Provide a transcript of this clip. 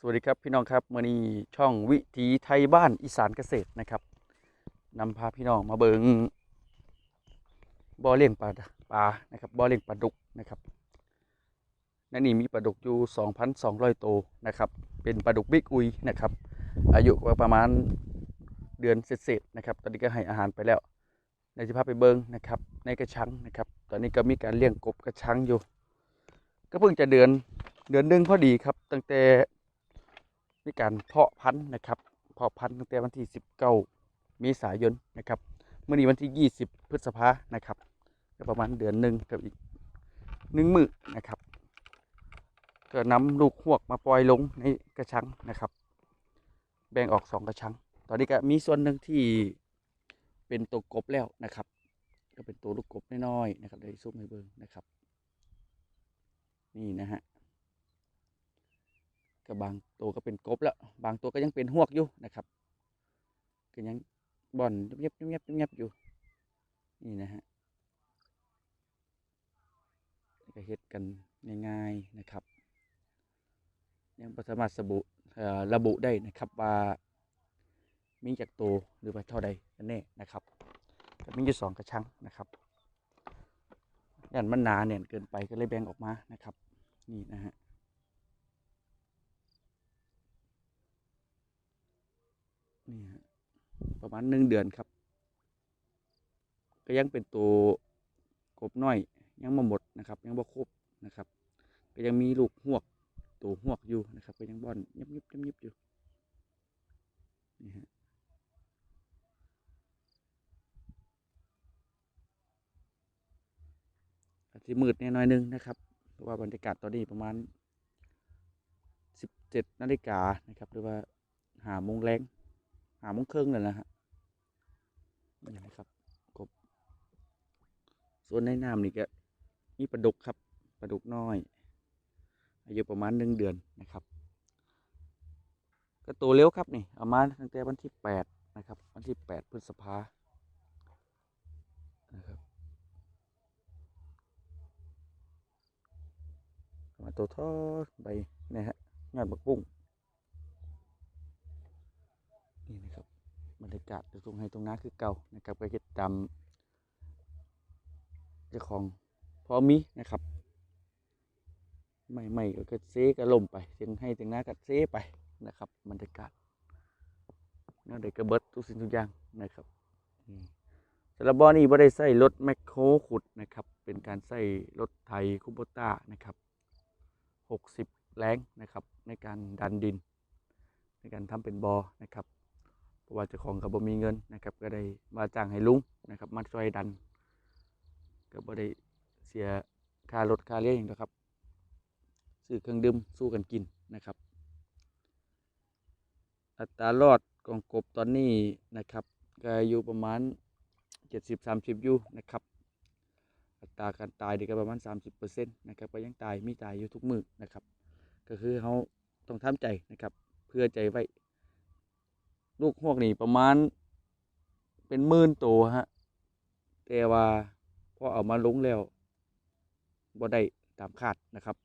สวัสดีครับพี่น้องครับมื่อนี้ช่องวิถีไทยบ้านอีสานเกษตรนะครับนำพาพี่น้องมาเบิงบ่อเลี้ยงปลาปลานะครับบ่อเลี้ยงปลาดุกนะครับนนี่มีปลาดุกอยู่ 2,200 ตัวนะครับ เป็นปลาดุกบิ๊กอุยนะครับ อายุประมาณเดือนเศษนะครับ ตอนนี้ก็ให้อาหารไปแล้วในจะพาไปเบิงนะครับ ในกระชังนะครับ ตอนนี้ก็มีการเลี้ยงกบกระชังอยู่ ก็เพิ่งจะเดือนเดือนหนึงพอดีครับ ตั้งแต่ มีการเพาะพันธุ์นะครับเพาะพันธุ์ตั้งแต่วันที่ 19 เมษายนนะครับเมื่อนี้วันที่ 20 พฤษภานะครับก็ประมาณเดือนหนึ่งกับอีกหนึ่งมือนะครับก็นำลูกหวกมาปล่อยลงในกระชังนะครับ แบ่งออกสองกระชัง ตอนนี้ก็มีส่วนหนึ่งที่เป็นตัวกบแล้วนะครับ ก็เป็นตัวลูกกบน้อยๆนะครับเดี๋ยวซุ่มให้เบิ่งนะครับ นี่นะฮะ ก็บางตัวก็เป็นกบแล้ว บางตัวก็ยังเป็นหวกอยู่นะครับก็ยังบ่อนเงียบเงียบเงียบอยู่นี่นะฮะก็เฮ็ดกันง่ายๆนะครับ ยังสามารถสบู่ระบุได้นะครับว่ามีจากตัวหรือว่าเท่าใดกันแน่นะครับก็มีอยู่สองกระชังนะครับยันมันหนาเนี่ยเกินไปก็เลยแบ่งออกมานะครับ นี่นะฮะ นี่ฮะประมาณหนึ่งเดือนครับ ก็ยังเป็นตัวกบน้อย ยังมาหมดนะครับ ยังบ่ครบนะครับ ก็ยังมีลูกหวกตัวหวกอยู่นะครับ ก็ยังบ่อนยิบยิบยิบยิบอยู่นี่ฮะอาจจะมืดแน่น่อยหนึงนะครับเพราะว่าบรรยากาศตอนนี้ประมาณสิบเจ็ดนาฬิกานะครับ หรือว่าหาโมงแรง หาโมงครึ่งเลยนะฮะนี่นะครับกบ ส่วนในน้ำนี่ก็มีปลาดุกครับปลาดุกน้อย อายุประมาณหนึ่งเดือนนะครับ ก็โตเร็วครับนี่เอามาตั้งแต่วันที่แปดนะครับ วันที่แปดพฤษภานะครับมาตัวทอดใบนี่ฮะงานบักบุ้ง นี่นะครับ บรรยากาศตรงให้ตรงนั้นคือเก่านะครับก็จะตามเจ้าของพอมีนะครับไม่ไม่ก็เซก็ล่มไปเสียงให้ถึงหน้าก็เซไปนะครับบรรยากาศนั่นเด็กกระเบิดทุกสิ่งทุกอย่างนะครับสำหรับบ่อนี้บ่ได้ใส่รถแมคโครขุดนะครับ เป็นการใส่รถไถคูโบต้านะครับหกสิบแรงนะครับ ในการดันดิน ในการทำเป็นบอ่อนะครับ ราะว่าเจ้าของก็บ่มีเงินนะครับ ก็ได้มาจ้างให้ลุงนะครับมาช่วยดัน ก็บ่ได้เสียค่ารถค่าเลี้ยงหรอกครับซื้อเครื่องดื่มสู้กันกินนะครับ อัตรารอดของกบตอนนี้นะครับก็อยู่ประมาณ 70-30อยู่นะครับ อัตราการตายเด็กก็ประมาณ 30%นะครับก็ยังตายมีตายอยู่ทุกมือนะครับ ก็คือเขาต้องทำใจนะครับ เพื่อใจไว้ ลูกหวกนี่ประมาณ เป็นหมื่นตัวฮะ แต่ว่าพอเอามาลงแล้วบ่ได้ตามคาดนะครับ